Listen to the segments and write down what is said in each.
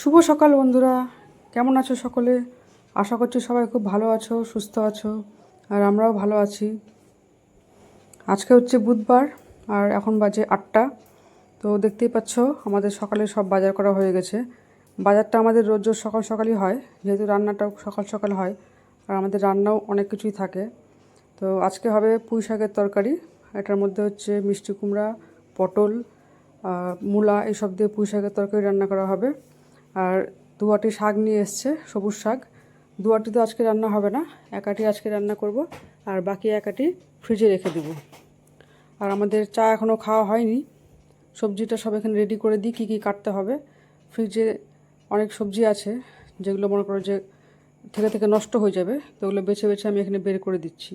শুভ সকাল বন্ধুরা। কেমন আছো সকলে? আশা করছি সবাই খুব ভালো আছো, সুস্থ আছো, আর আমরাও ভালো আছি। আজকে হচ্ছে বুধবার, আর এখন বাজে আটটা। তো দেখতেই পাচ্ছ, আমাদের সকালে সব বাজার করা হয়ে গেছে। বাজারটা আমাদের রোজ রোজ সকাল সকালই হয়, যেহেতু রান্নাটাও সকাল সকাল হয়, আর আমাদের রান্নাও অনেক কিছুই থাকে। তো আজকে হবে পুঁই শাকের তরকারি, এটার মধ্যে হচ্ছে মিষ্টি কুমড়া, পটল মূলা এইসব দিয়ে পুঁই শাকের তরকারি রান্না করা হবে। আর দুয়াটি শাক নিয়ে এসছে, সবুজ শাক। দুয়াটি তো আজকে রান্না হবে না, একাটি আজকে রান্না করব, আর বাকি একাটি ফ্রিজে রেখে দেবো। আর আমাদের চা এখনও খাওয়া হয়নি। সবজিটা সব এখানে রেডি করে দিই, কী কী কাটতে হবে। ফ্রিজে অনেক সবজি আছে, যেগুলো মনে করো যে থেকে থেকে নষ্ট হয়ে যাবে, তো ওগুলো বেছে বেছে আমি এখানে বের করে দিচ্ছি।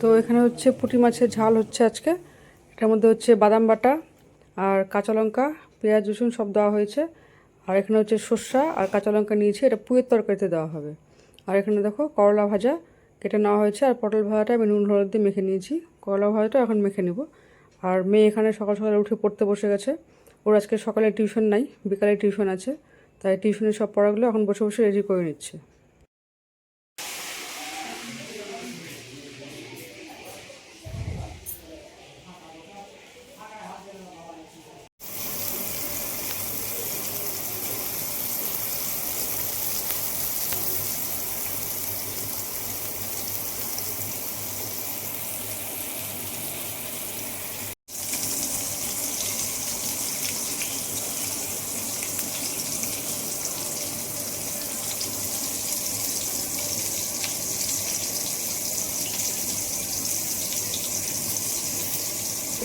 তো এখানে হচ্ছে পুঁটি মাছের ঝাল হচ্ছে আজকে। এটার মধ্যে হচ্ছে বাদাম বাটা আর কাঁচা লঙ্কা, পেঁয়াজ, রসুন সব দেওয়া হয়েছে। আর এখানে হচ্ছে সর্ষা আর কাঁচা লঙ্কা নিয়েছি, এটা পুয়ের তরকারিতে দেওয়া হবে। আর এখানে দেখো করলা ভাজা, কেটে নেওয়া হয়েছে। আর পটল ভাজাটা আমি নুন, হলুদ দিয়ে মেখে নিয়েছি। করলা ভাজাটা এখন মেখে নিব। আর মেয়ে এখানে সকাল সকালে উঠে পড়তে বসে গেছে। ওর আজকে সকালে টিউশন নাই, বিকালে টিউশন আছে। তাই টিউশনের সব পড়াগুলো এখন বসে বসে রেডি করে নিচ্ছে।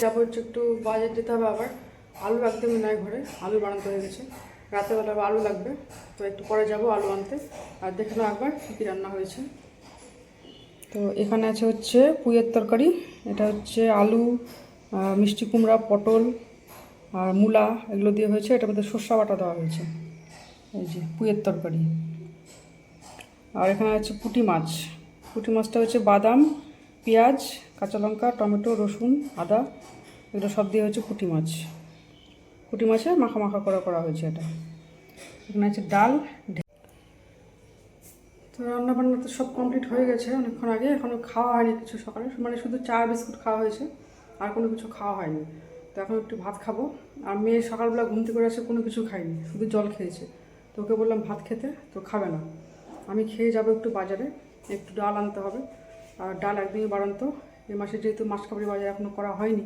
যাব হচ্ছে একটু বাজার যেতে হবে আবার। আলু একদমই নয় ঘরে, আলু বানাতে হয়ে গেছে। রাতেরবেলা আবার আলু লাগবে, তো একটু পরে যাব আলু আনতে। আর দেখে নাও একবার কী রান্না হয়েছে। তো এখানে আছে হচ্ছে পুইয়ের তরকারি, এটা হচ্ছে আলু মিষ্টি কুমড়া, পটল আর মূলা, এগুলো দিয়ে হয়েছে। এটার মধ্যে সর্ষা বাটা দেওয়া হয়েছে। এই যে পুইয়ের তরকারি। আর এখানে আছে পুঁটি মাছ। পুঁটি মাছটা হচ্ছে বাদাম পেঁয়াজ, কাঁচা লঙ্কা, টমেটো, রসুন, আদা, এগুলো সব দিয়ে হচ্ছে পুঁটি মাছ। পুঁটি মাছে মাখা মাখা করা করা হয়েছে এটা। এখানে আছে ডাল তো রান্না বান্না তো সব কমপ্লিট হয়ে গেছে অনেকক্ষণ আগে এখনও খাওয়া হয়নি কিছু সকালে। মানে শুধু চা, বিস্কুট খাওয়া হয়েছে, আর কোনো কিছু খাওয়া হয়নি। তো এখন একটু ভাত খাব। আর মেয়ে সকালবেলা ঘুম থেকে আসে কোনো কিছু খায়নি, শুধু জল খেয়েছে। তো ওকে বললাম ভাত খেতে, তো খাবে না। আমি খেয়ে যাব একটু বাজারে, একটু ডাল আনতে হবে। আর ডাল একদমই বাড়ান্ত এই মাসে যেহেতু মাসকাবাড়ি বাজার এখনও করা হয়নি,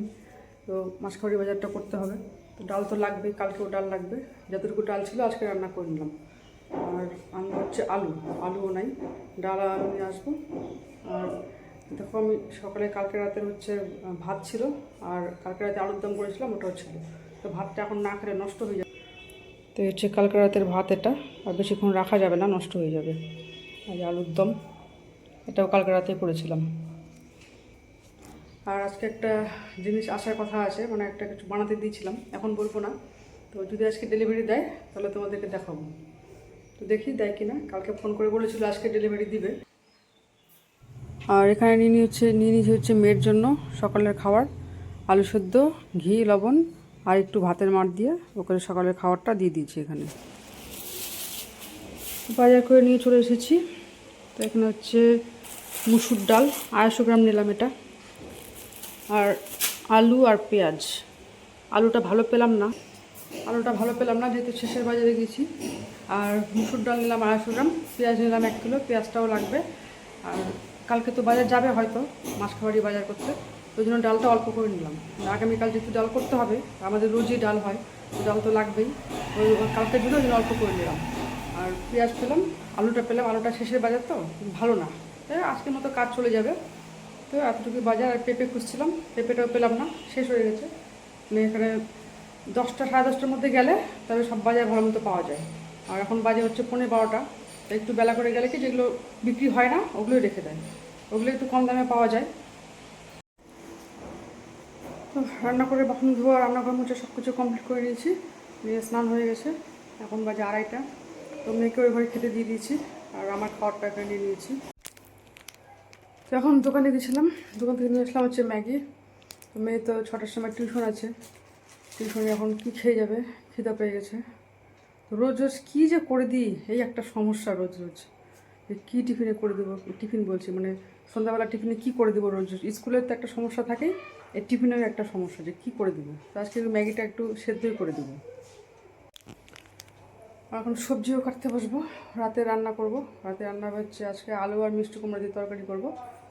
তো মাসকাবাড়ি বাজারটা করতে হবে। তো ডাল তো লাগবেই, কালকেও ডাল লাগবে। যতটুকু ডাল ছিল আজকে রান্না করে নিলাম। আর আনব হচ্ছে আলু, আলুও নাই। ডাল আলু নিয়ে আসব। আর দেখো আমি সকালে কালকে রাতের হচ্ছে ভাত ছিল। আর কালকে রাতে আলুর দম করেছিলাম, ওটাও ছিল। তো ভাতটা এখন না খেলে নষ্ট হয়ে যাবে। তো হচ্ছে কালকে রাতের ভাত এটা। আর বেশিক্ষণ রাখা যাবে না, নষ্ট হয়ে যাবে। আর আলুর দম। এটাও কালকে রাতে করেছিলাম আর আজকে একটা জিনিস আসার কথা আছে মানে একটা কিছু বানাতে দিয়েছিলাম, এখন বলব না। তো যদি আজকে ডেলিভারি দেয়, তাহলে তোমাদেরকে দেখাবো। তো দেখি দেয় কি না কালকে ফোন করে বলেছিল আজকে ডেলিভারি দিবে। আর এখানে নিয়ে নিয়ে নিচ্ছে নিয়ে নিয়েছি হচ্ছে মেয়ের জন্য সকালের খাবার, আলু সেদ্ধ, ঘি, লবণ, আর একটু ভাতের মাঠ দিয়ে ওকে সকালের খাবারটা দিয়ে দিয়েছি এখানে। বাজার করে নিয়ে চলে এসেছি। তো এখানে হচ্ছে মুসুর ডাল, আড়াইশো গ্রাম নিলাম এটা। আর আলু আর পেঁয়াজ। আলুটা ভালো পেলাম না। আলুটা ভালো পেলাম না, যেহেতু শেষের বাজারে গেছি। আর মুসুর ডাল নিলাম আড়াইশো গ্রাম, পেঁয়াজ নিলাম এক কিলো, পেঁয়াজটাও লাগবে। আর কালকে তো বাজার যাবে হয়তো মাসখাবাড়ি বাজার করতে। ওই জন্য ডালটা অল্প করে নিলাম। আগামীকাল যেহেতু ডাল করতে হবে, আমাদের রোজই ডাল হয়, তো ডাল তো লাগবেই। ওই কালকের জন্য অল্প করে নিলাম। আর পেঁয়াজ পেলাম, আলুটা পেলাম, আলুটা শেষের বাজার তো, ভালো না। আজকের মতো কাজ চলে যাবে। তো এতটুকু বাজার আর পেঁপে খুঁজছিলাম, পেঁপেটাও পেলাম না, শেষ হয়ে গেছে। মানে এখানে দশটা, সাড়ে দশটার মধ্যে গেলে তবে সব বাজার ভালো মতো পাওয়া যায়। আর এখন বাজে হচ্ছে পনেরো বারোটা একটু বেলা করে গেলে কি যেগুলো বিক্রি হয় না, ওগুলোই রেখে দেয়। ওগুলো একটু কম দামে পাওয়া যায়। তো রান্না করে বাসন ধোয়া, রান্নাঘর মুছে সব কিছু কমপ্লিট করে নিয়েছি। নিয়ে স্নান হয়ে গেছে। এখন বাজে আড়াইটা। তো মেয়েকে ওই ঘরে খেতে দিয়ে দিয়েছি। আর আমার খাওয়ারটা এখানে নিয়ে নিয়েছি। তো এখন দোকানে গেছিলাম। দোকান থেকে নিয়ে আসলাম হচ্ছে ম্যাগি। তো মেয়ে তো ছটার সময় টিউশন আছে। টিউশনে এখন কী খেয়ে যাবে? খিদা পেয়ে গেছে। রোজ রোজ কী যে করে দিই? এই একটা সমস্যা রোজ রোজ। যে কী টিফিনে করে দেবো? টিফিন বলছি মানে সন্ধ্যাবেলা টিফিনে কী করে দেবো রোজ রোজ? স্কুলের তো একটা সমস্যা থাকেই। এই টিফিনের একটা সমস্যা যে কী করে দেবো? তো আজকে ম্যাগিটা একটু সেদ্ধই করে দেবো। এখন সবজিও কাটতে বসবো। রাতে রান্না করব। রাতে রান্না হচ্ছে আজকে আলু আর মিষ্টি কুমড়া দিয়ে তরকারি করব।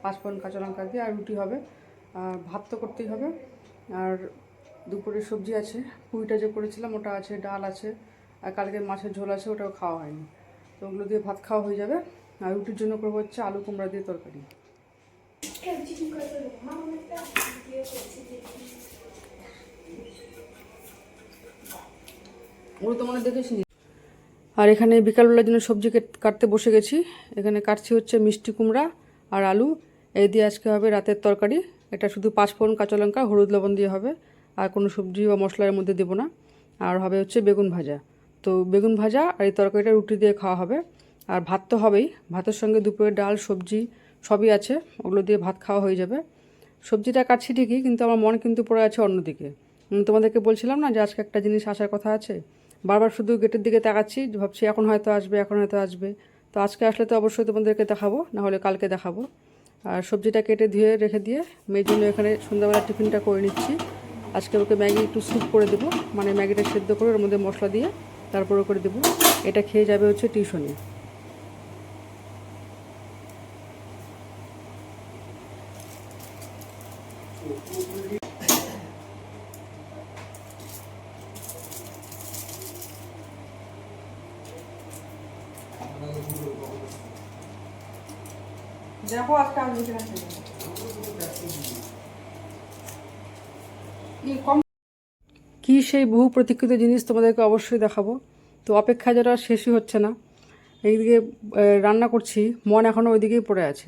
পাঁচফোড়ন কাঁচা লঙ্কা দিয়ে আর রুটি হবে। আর ভাত তো করতেই হবে। আর দুপুরে সবজি আছে। পুঁইটা যে করেছিলাম ওটা আছে, ডাল আছে, আর কালকে মাছের ঝোল আছে, ওটাও খাওয়া হয়নি। তো ওগুলো দিয়ে ভাত খাওয়া হয়ে যাবে। আর রুটির জন্য করব হচ্ছে আলু কুমড়া দিয়ে তরকারি। ওগুলো তো মনে দেখেছি আর এখানে বিকালবেলার জন্য সবজি কেট- কাটতে বসে গেছি। এখানে কাটছি হচ্ছে মিষ্টি কুমড়া আর আলু। এই দিয়ে আজকে হবে রাতের তরকারি। এটা শুধু পাঁচফোড়ন কাঁচা লঙ্কা, হলুদ লবণ দিয়ে হবে। আর কোনো সবজি বা মশলার মধ্যে দেবো না। আর হবে হচ্ছে বেগুন ভাজা। তো বেগুন ভাজা আর এই তরকারিটা রুটি দিয়ে খাওয়া হবে। আর ভাত তো হবেই। ভাতের সঙ্গে দুপুরে ডাল, সবজি সবই আছে। ওগুলো দিয়ে ভাত খাওয়া হয়ে যাবে। সবজিটা কাটছি ঠিকই, কিন্তু আমার মন কিন্তু পড়ে আছে অন্যদিকে। তোমাদেরকে বলছিলাম না যে আজকে একটা জিনিস আসার কথা আছে? বারবার শুধু গেটের দিকে তাকাচ্ছি, ভাবছি এখন হয়তো আসবে, এখন হয়তো আসবে। তো আজকে আসলে তো অবশ্যই তোমাদেরকে দেখাবো, নাহলে কালকে দেখাবো। আর সবজিটা কেটে ধুয়ে রেখে দিয়ে মেয়ের জন্য এখানে সন্ধ্যাবেলা টিফিনটা করে নিচ্ছি। আজকে ওকে ম্যাগি একটু স্যুপ করে দেবো মানে ম্যাগিটা সেদ্ধ করে ওর মধ্যে মশলা দিয়ে তারপরে করে দেবো। এটা খেয়ে যাবে হচ্ছে টিউশনে। দেখো আজকে আসবে কম কি সেই বহু প্রতীক্ষিত জিনিস তোমাদেরকে অবশ্যই দেখাবো। তো অপেক্ষা যারা শেষই হচ্ছে না, এইদিকে রান্না করছি, মন এখনও ওইদিকেই পড়ে আছে।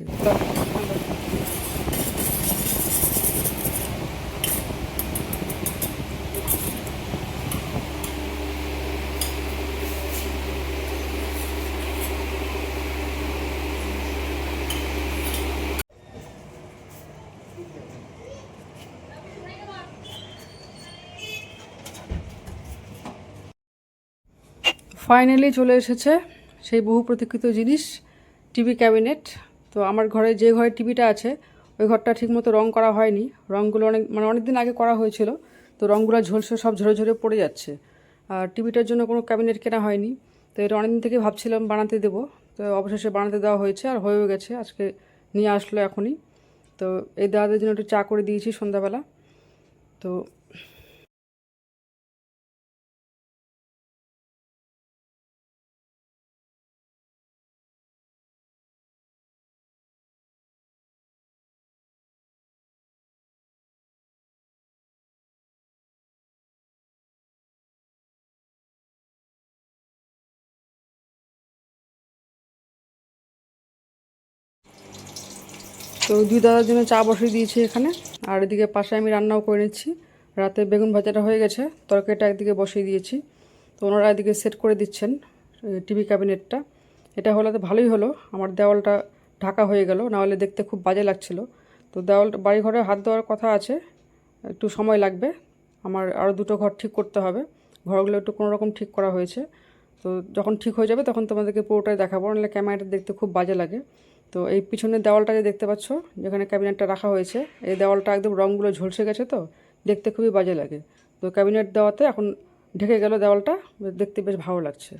ফাইনালি চলে এসেছে সেই বহু প্রতীক্ষিত জিনিস, টিভি ক্যাবিনেট। তো আমার ঘরে যে ঘরে টিভিটা আছে, ওই ঘরটা ঠিকমতো রং করা হয়নি। রঙগুলো অনেক মানে অনেক দিন আগে করা হয়েছিল। তো রঙগুলো ঝলসে সব ঝরে ঝরে পড়ে যাচ্ছে। আর টিভিটার জন্য কোনো ক্যাবিনেট কেনা হয়নি। তো এটা অনেকদিন থেকে ভাবছিলাম বানাতে দেবো। তো অবশেষে বানাতে দেওয়া হয়েছে আর হয়েও গেছে। আজকে নিয়ে আসলো এখনই। তো এই দাদাদের জন্য একটু চা করে দিয়েছি সন্ধ্যাবেলা। তো তো দুই দাদার জন্য চা বসিয়ে দিয়েছি এখানে। আর এদিকে পাশে আমি রান্নাও করে নিচ্ছি। রাতে বেগুন ভাজাটা হয়ে গেছে, তরকারিটা একদিকে বসিয়ে দিয়েছি। তো ওনারা এদিকে সেট করে দিচ্ছেন টিভি ক্যাবিনেটটা। এটা হলে তো ভালোই হলো, আমার দেওয়ালটা ঢাকা হয়ে গেল নাহলে দেখতে খুব বাজে লাগছিল। তো দেওয়াল, বাড়িঘরে হাত দেওয়ার কথা আছে, একটু সময় লাগবে। আমার আরও দুটো ঘর ঠিক করতে হবে, ঘরগুলো একটু কোনো রকম ঠিক করা হয়েছে। তো যখন ঠিক হয়ে যাবে তখন তোমাদেরকে পুরোটাই দেখাবো, নাহলে ক্যামেরাটা দেখতে খুব বাজে লাগে। তো এই পিছনের দেওয়ালটা যে দেখতে পাচ্ছ, যেখানে ক্যাবিনেটটা রাখা হয়েছে, এই দেওয়ালটা একদম রঙগুলো ঝলসে গেছে তো, দেখতে খুবই বাজে লাগে। তো ক্যাবিনেট দেওয়াতে এখন ঢেকে গেল দেওয়ালটা, দেখতে বেশ ভালো লাগছে।